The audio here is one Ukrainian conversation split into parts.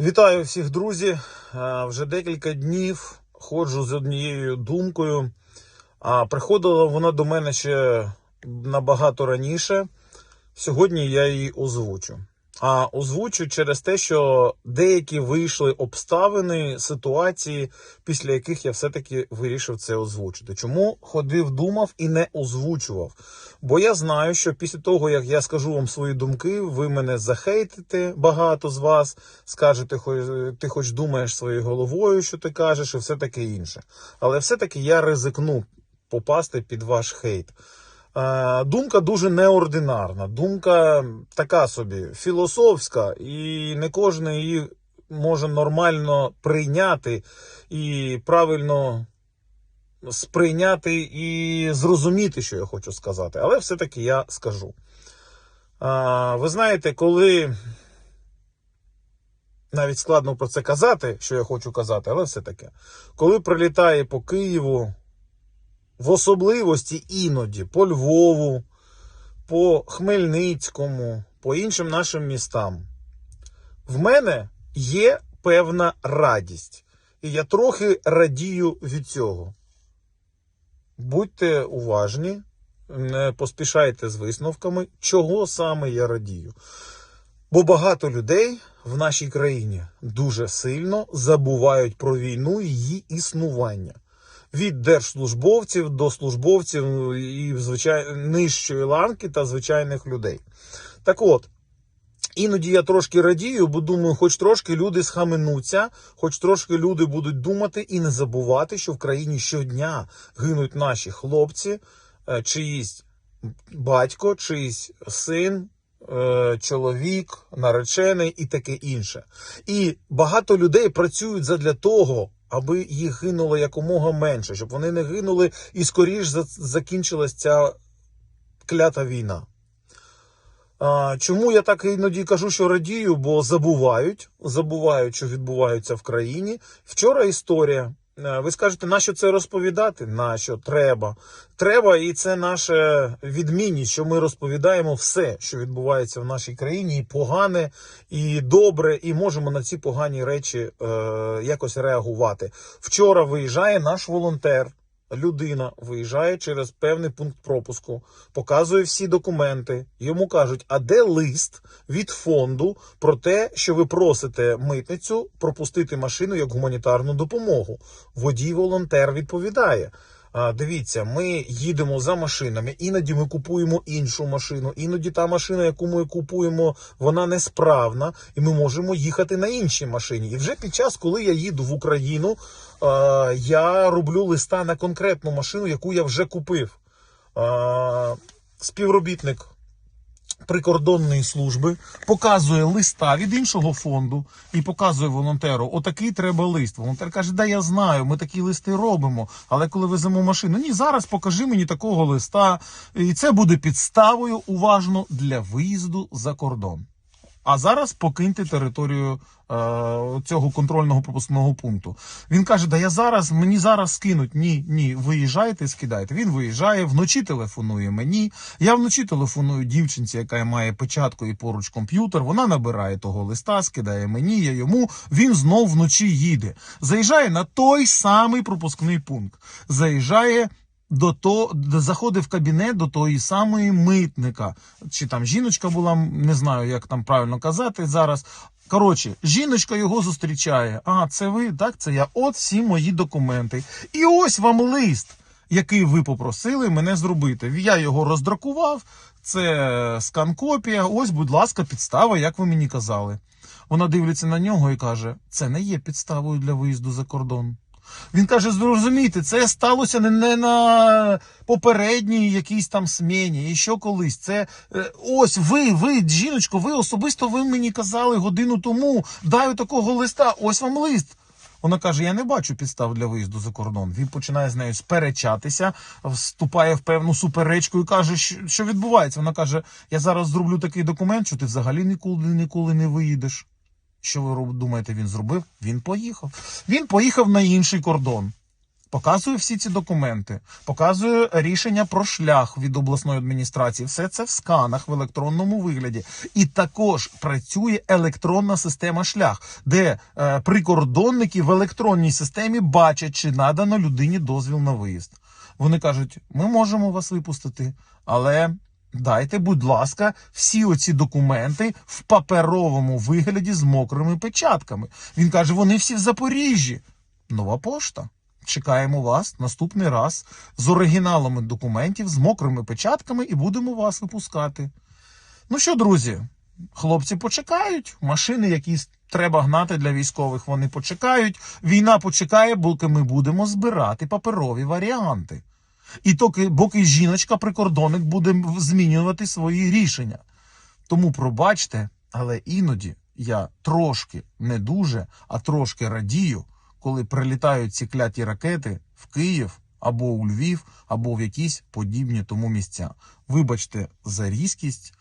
Вітаю всіх, друзі. Е, Вже декілька днів ходжу з однією думкою. Приходила вона до мене ще набагато раніше. Сьогодні я її озвучу. А озвучу через те, що деякі вийшли обставини, ситуації, після яких я все-таки вирішив це озвучити. Чому ходив, думав і не озвучував? Бо я знаю, що після того, як я скажу вам свої думки, ви мене захейтите, багато з вас, скажете, «Хо- ти хоч думаєш своєю головою, що ти кажеш, і все таке інше. Але все-таки я ризикну попасти під ваш хейт. Е, Думка дуже неординарна, думка така собі філософська, і не кожен її може нормально прийняти і правильно сприйняти і зрозуміти, що я хочу сказати. Але все-таки я скажу. Ви знаєте, коли навіть складно про це казати, що я хочу казати, але все таки, коли прилітає по Києву, в особливості іноді по Львову, по Хмельницькому, по іншим нашим містам, в мене є певна радість. І я трохи радію від цього. Будьте уважні, не поспішайте з висновками, чого саме я радію. Бо багато людей в нашій країні дуже сильно забувають про війну і її існування. Від держслужбовців до службовців і звичай... нижчої ланки та звичайних людей. Так от, Іноді я трошки радію, бо думаю, хоч трошки люди схаменуться, хоч трошки люди будуть думати і не забувати, що в країні щодня гинуть наші хлопці, е, чиїсь батько, чиїсь син, е, чоловік, наречений і таке інше. І багато людей працюють задля того, аби їх гинуло якомога менше, щоб вони не гинули і скоріш за- закінчилась ця клята війна. Чому я так іноді кажу, що радію? Бо забувають, забувають, що відбувається в країні. Вчора історія. Е, Ви скажете, на що це розповідати? Нащо? Треба. Треба, і це наша відмінність, що ми розповідаємо все, що відбувається в нашій країні, і погане, і добре, і можемо на ці погані речі е, якось реагувати. Вчора виїжджає наш волонтер. Людина виїжджає через певний пункт пропуску, показує всі документи. Йому кажуть, а де лист від фонду про те, що ви просите митницю пропустити машину як гуманітарну допомогу. Водій волонтер відповідає. Дивіться, ми їдемо за машинами, іноді ми купуємо іншу машину, іноді та машина, яку ми купуємо, вона несправна, і ми можемо їхати на іншій машині. І вже під час, коли я їду в Україну, я роблю листа на конкретну машину, яку я вже купив. Співробітник прикордонної служби показує листа від іншого фонду і показує волонтеру, отакий треба лист. Волонтер каже, да я знаю, ми такі листи робимо. Але коли веземо машину, ні, зараз покажи мені такого листа, і це буде підставою уважно для виїзду за кордон. А зараз покиньте територію е, цього контрольного пропускного пункту. Він каже: Да я зараз мені зараз скинуть. Ні, ні, виїжджайте, скидайте. Він виїжджає, вночі телефонує мені. Я вночі телефоную дівчинці, яка має печатку і поруч комп'ютер. Вона набирає того листа, скидає мені, я йому. Він знов вночі їде. Заїжджає на той самий пропускний пункт. Заїжджає до то заходив в кабінет до тої самої митника. Чи там жіночка була, не знаю, як там правильно казати зараз. Коротше, жіночка його зустрічає. А, це ви? Так, це я. От всі мої документи. І ось вам лист, який ви попросили мене зробити. Я його роздракував. Це скан-копія. Ось, будь ласка, підстава, як ви мені казали. Вона дивиться на нього і каже: це не є підставою для виїзду за кордон. Він каже: зрозумійте, це сталося не, на попередній якійсь там смені, і що колись. Це е, ось ви, ви, жіночко, ви особисто ви мені казали годину тому. Дай такого листа, ось вам лист. Вона каже: Я не бачу підстав для виїзду за кордон. Він починає з нею сперечатися, вступає в певну суперечку і каже, що, відбувається. Вона каже: Я зараз зроблю такий документ, що ти взагалі ніколи ніколи не виїдеш. Що ви думаєте, він зробив? Він поїхав. Він поїхав на інший кордон. Показую всі ці документи, показую рішення про шлях від обласної адміністрації. Все це в сканах в електронному вигляді. І також працює електронна система шлях, де е, прикордонники в електронній системі бачать, чи надано людині дозвіл на виїзд. Вони кажуть: ми можемо вас випустити, але дайте, будь ласка, всі оці документи в паперовому вигляді з мокрими печатками. Він каже: вони всі в Запоріжжі. Нова пошта. Чекаємо вас наступний раз з оригіналами документів, з мокрими печатками і будемо вас випускати. Ну що, друзі, хлопці почекають. Машини, які треба гнати для військових, вони почекають. Війна почекає, поки ми будемо збирати паперові варіанти. І токи, поки жіночка-прикордонник буде змінювати свої рішення. Тому пробачте, але іноді я трошки не дуже, а трошки радію, коли прилітають ці кляті ракети в Київ або у Львів, або в якісь подібні тому місця. Вибачте за різкість,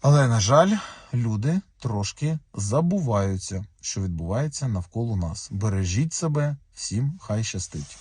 але, на жаль, люди трошки забуваються, що відбувається навколо нас. Бережіть себе, всім хай щастить.